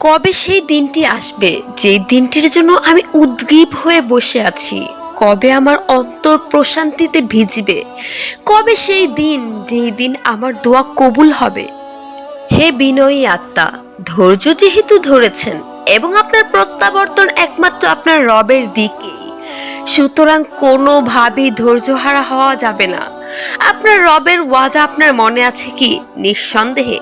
কবে সেই দিনটি আসবে? যে দিনটির জন্য আমি উদ্গ্রীব হয়ে বসে আছি। কবে আমার অন্তর প্রশান্তিতে ভিজবে? কবে সেই দিন যেই দিন আমার দোয়া কবুল হবে? হে বিনয়ী আত্মা, ধৈর্য যেহেতু ধরেছেন এবং আপনার প্রত্যাবর্তন একমাত্র আপনার রবের দিকেই, সুতরাং কোনোভাবেই ধৈর্যহারা হওয়া যাবে না। আপনার রবের ওয়াদা আপনার মনে আছে কি? নিঃসন্দেহে।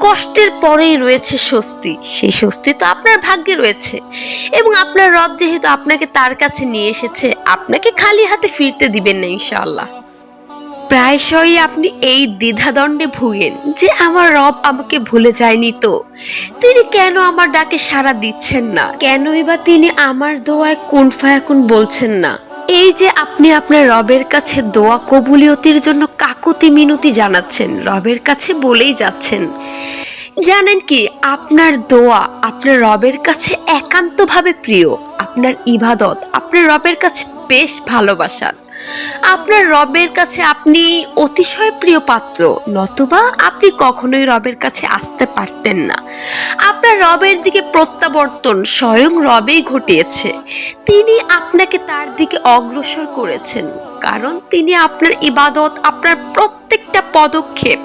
কষ্টের পরেই রয়েছে স্বস্তি। সেই স্বস্তি তো আপনার ভাগ্যে রয়েছে। এবং আপনার রব যেহেতু আপনাকে তার কাছে নিয়ে এসেছে, আপনাকে খালি হাতে ফিরতে দিবেন না ইনশাআল্লাহ। প্রায়শই আপনি এই দ্বিধাদণ্ডে ভুগেন যে আমার রব আমাকে ভুলে যায়নি তো। তিনি কেন আমার ডাকে সাড়া দিচ্ছেন না? কেনই বা তিনি আমার দোয়ায় কোন ফায়াকুন বলছেন না? এই যে আপনি আপনার রবের কাছে দোয়া কবুলিয়তির জন্য কাকুতি মিনতি জানাচ্ছেন, রবের কাছে বলেই যাচ্ছেন। জানেন কি, আপনার দোয়া আপনার রবের কাছে একান্তভাবে প্রিয়, আপনার ইবাদত আপনার রবের কাছে বেশ ভালোবাসার। আপনার রবের কাছে আপনি অতিশয় প্রিয় পাত্র, নতুবা আপনি কখনোই রবের কাছে আসতে পারতেন না। আপনার রবের দিকে প্রত্যাবর্তন স্বয়ং রবেই ঘটিয়েছে। তিনি আপনাকে তার দিকে অগ্রসর করেছেন, কারণ তিনি আপনার ইবাদত, আপনার প্রত্যেকটা পদক্ষেপ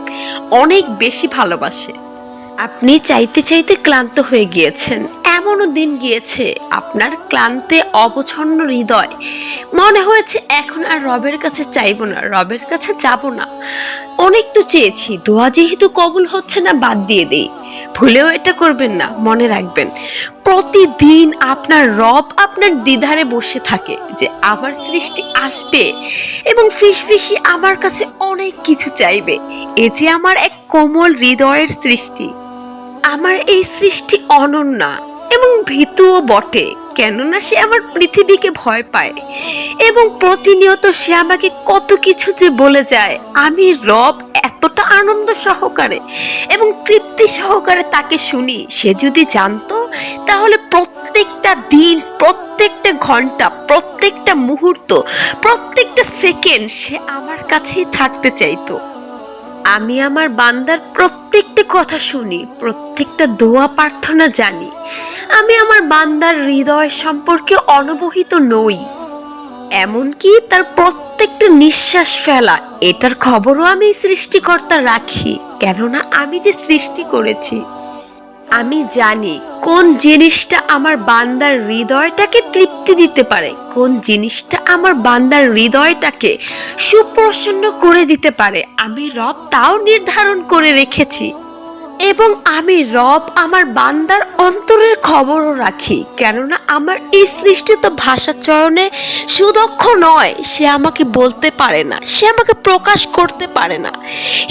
অনেক বেশি ভালোবাসে। আপনি চাইতে চাইতে ক্লান্ত হয়ে গিয়েছেন। এমনও দিন গিয়েছে, আপনার ক্লান্তে অবছন্ন হৃদয়। মনে হয়েছে এখন আর রবের কাছে চাইব না, রবের কাছে যাব না। অনেক তো চেয়েছি, দোয়া যেহেতু কবুল হচ্ছে না, বাদ দিয়ে দেই। ভুলেও এটা করবেন না, মনে রাখবেন। প্রতিদিন আপনার রব আপনার দ্বিধারে বসে থাকে যে আমার সৃষ্টি আসবে এবং ফিসফিসি আমার কাছে অনেক কিছু চাইবে। এ যে আমার এক কোমল হৃদয়ের সৃষ্টি। আমার এই সৃষ্টি অনন্যা। এবং ভীতুও বটে, কেননা সে আমার পৃথিবীকে ভয় পায়। এবং প্রতিনিয়ত সে আমাকে কত কিছু যে বলে যায়, আমি রব এতটা আনন্দ সহকারে এবং তৃপ্তি সহকারে তাকে শুনি। সে যদি জানতো, তাহলে প্রত্যেকটা দিন, প্রত্যেকটা ঘণ্টা, প্রত্যেকটা মুহূর্ত, প্রত্যেকটা সেকেন্ড সে আমার কাছেই থাকতে চাইতো। আমি আমার বান্দার প্রত্যেকটা কথা শুনি, প্রত্যেকটা দোয়া প্রার্থনা জানি। আমি আমার বান্দার হৃদয় সম্পর্কে অনবহিত নই। এমনকি তার প্রত্যেকটা নিঃশ্বাস ফেলা, এটার খবরও আমি সৃষ্টিকর্তা রাখি। কেননা আমি যে সৃষ্টি করেছি, আমি জানি কোন জিনিসটা আমার বান্দার হৃদয়টাকে তৃপ্তি দিতে পারে, কোন জিনিসটা আমার বান্দার হৃদয়টাকে সুপ্রসন্ন করে দিতে পারে। আমি রব তাও নির্ধারণ করে রেখেছি। এবং আমি রব আমার বান্দার অন্তরের খবরও রাখি, কেননা আমার এই সৃষ্টি তো ভাষা চয়নে সুদক্ষ নয়, সে আমাকে বলতে পারে না, সে আমাকে প্রকাশ করতে পারে না,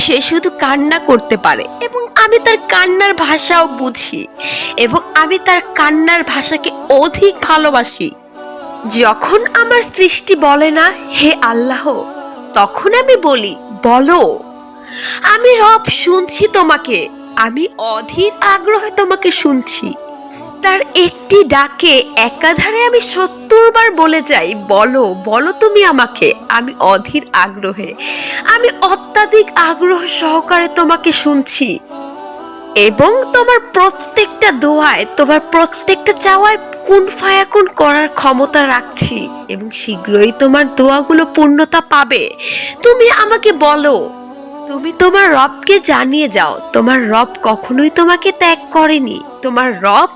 সে শুধু কান্না করতে পারে এবং আমি তার কান্নার ভাষাও বুঝি এবং আমি তার কান্নার ভাষাকে অধিক ভালোবাসি। যখন আমার সৃষ্টি বলে না, হে আল্লাহ, তখন আমি বলি, বলো, আমি রব শুনছি তোমাকে। আমি অধীর আগ্রহে তোমাকে শুনছি। তার একটি ডাকে একাধারে আমি সত্তর বার বলে যাই, বলো বলো তুমি আমাকে, আমি অধীর আগ্রহে, আমি অত্যাধিক আগ্রহ সহকারে তোমাকে শুনছি। এবং তোমার প্রত্যেকটা দোয়ায়, তোমার প্রত্যেকটা চাওয়ায় কোন ফায়াকুন করার ক্ষমতা রাখছি, এবং শীঘ্রই তোমার দোয়াগুলো পূর্ণতা পাবে। তুমি আমাকে বলো। তুমি তোমার রবকে জানিয়ে যাও। তোমার রব কখনোই তোমাকে ত্যাগ করেনি। তোমার রব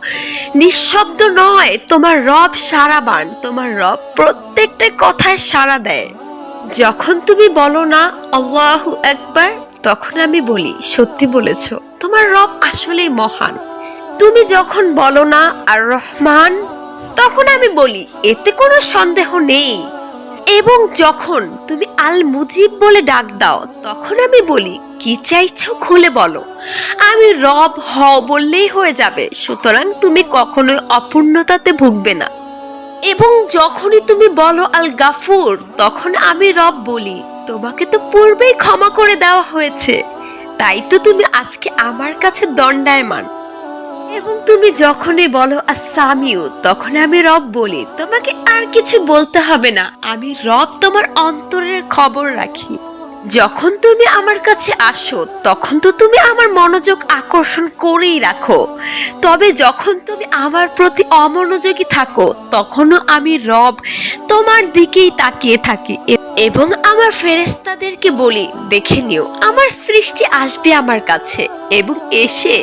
নিঃশব্দ নয়। তোমার রব সারাবান। তোমার রব প্রত্যেকটা কথায় সাড়া দেয়। যখন তুমি বলো না, আল্লাহু একবার তখন আমি বলি, সত্যি বলেছ, তোমার রব আসলেই মহান। তুমি যখন বলো না আর রহমান তখন আমি বলি, এতে কোনো সন্দেহ নেই। এবং যখন তুমি আল মুজিব বলে ডাক দাও, তখন আমি বলি, কি চাইছো খুলে বলো। আমি রব হ বললেই হয়ে যাবে, সুতরাং তুমি কখনোই অপূর্ণতাতে ভুগবে না। এবং যখনই তুমি বলো, আল গাফুর, তখন আমি রব বলি, তোমাকে তো পূর্বেই ক্ষমা করে দেওয়া হয়েছে। তাই তো তুমি আজকে আমার কাছে দণ্ডায়মান। এবং তুমি যখনই বলো আসামিও তখন আমি রব বলি। তোমাকে আর কিছু বলতে হবে না। আমি রব তোমার অন্তরের খবর রাখি। যখন তুমি আমার কাছে আসো, তখন তো তুমি আমার মনোযোগ আকর্ষণ করেই রাখো। তবে যখন তুমি আমার প্রতি অমনোযোগী থাকো, তখনও আমি রব তোমার দিকেই তাকিয়ে থাকি এবং আমার ফেরেস্তাদেরকে বলি, দেখে নিও, আমার সৃষ্টি আসবে আমার কাছে এবং এসে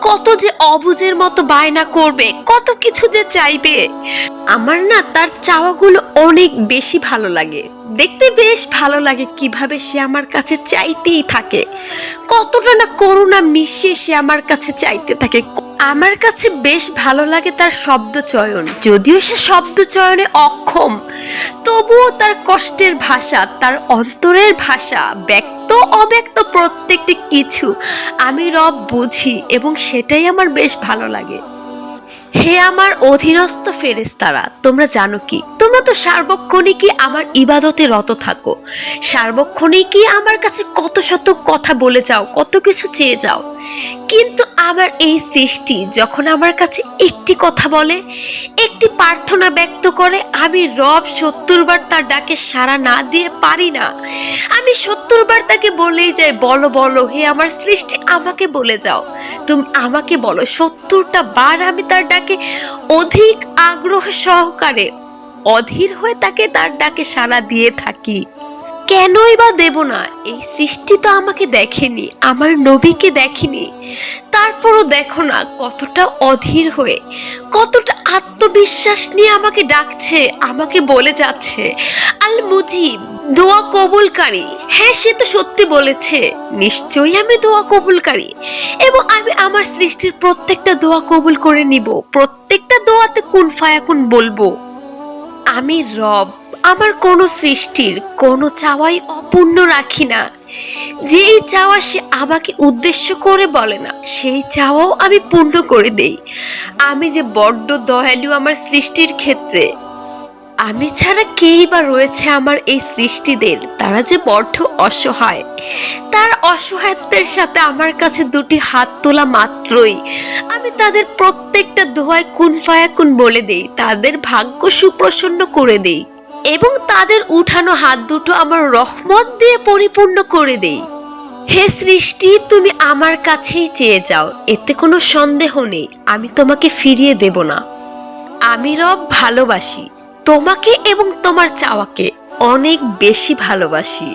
কত যে অবুজের মতো বায়না করবে, কত কিছু যে চাইবে, আমার না তার চাওয়াগুলো অনেক বেশি ভালো লাগে। দেখতে বেশ ভালো লাগে কীভাবে সে আমার কাছে চাইতেই থাকে। কতটা না করুণা মিশিয়ে সে আমার কাছে চাইতে থাকে। আমার কাছে বেশ ভালো লাগে তার শব্দ চয়ন যদিও সে শব্দ চয়নে অক্ষম, তবুও তার কষ্টের ভাষা, তার অন্তরের ভাষা, ব্যক্ত অব্যক্ত প্রত্যেকটি কিছু আমি রব বুঝি এবং সেটাই আমার বেশ ভালো লাগে। হে আমার অধীনস্থ ফেরেস্তারা তোমরা জানো কি? তোমরা তো সার্বক্ষণিক কি আমার ইবাদতে রত থাকো। সার্বক্ষণিক কি আমার কাছে কত শত কথা বলে যাও, কত কিছু চেয়ে যাও। কিন্তু আমার এই সৃষ্টি যখন আমার কাছে একটি কথা বলে, একটি প্রার্থনা ব্যক্ত করে, আমি রব সত্তর বার তার ডাকে সাড়া না দিয়ে পারি না। আমি সত্তর বার তাকে বলেই যাই, বলো বলো, হে আমার সৃষ্টি, আমাকে বলে যাও। তুমি আমাকে বলো, সত্তরটা বার আমি তার ডাকে অধিক আগ্রহ সহকারে অধীর হয়ে তাকে তার ডাকে সাড়া দিয়ে থাকি। কেনই বা দেব না? এই সৃষ্টি তো আমাকে দেখেনি, আমার নবীকে দেখেনি। তারপরও দেখো না কতটা অধীর হয়ে, কতটা আত্মবিশ্বাস নিয়ে আমাকে ডাকছে, আমাকে বলে যাচ্ছে। আল মুজিব দোয়া কবুলকারী। হ্যাঁ সে তো সত্যি বলেছে। নিশ্চয়ই আমি দোয়া কবুলকারী। এবং আমি আমার সৃষ্টির প্রত্যেকটা দোয়া কবুল করে নিব। প্রত্যেকটা দোয়াতে কোন ফায়াকুন বলব? আমি রব, আমার কোনো সৃষ্টির কোনো চাওয়াই অপূর্ণ রাখি না। যেই চাওয়া সে আমাকে উদ্দেশ্য করে বলে না, সেই চাওয়াও আমি পূর্ণ করে দেই। আমি যে বড্ড দয়ালু আমার সৃষ্টির ক্ষেত্রে আমি ছাড়া কেই বা রয়েছে আমার এই সৃষ্টিদের? তারা যে বড্ড অসহায়। তার অসহায়ত্বের সাথে আমার কাছে দুটি হাত তোলা মাত্রই। আমি তাদের প্রত্যেকটা দোয়ায় কুন ফায়াকুন বলে দেই, তাদের ভাগ্য সুপ্রসন্ন করে দেই এবং তাদের উঠানো হাত দুটো আমার রহমত দিয়ে পরিপূর্ণ করে দেই। হে সৃষ্টি, তুমি আমার কাছেই চেয়ে যাও, এতে কোনো সন্দেহ নেই, আমি তোমাকে ফিরিয়ে দেব না। আমি রব ভালোবাসি। তোমাকে এবং তোমার চাওয়াকে অনেক বেশি ভালোবাসি।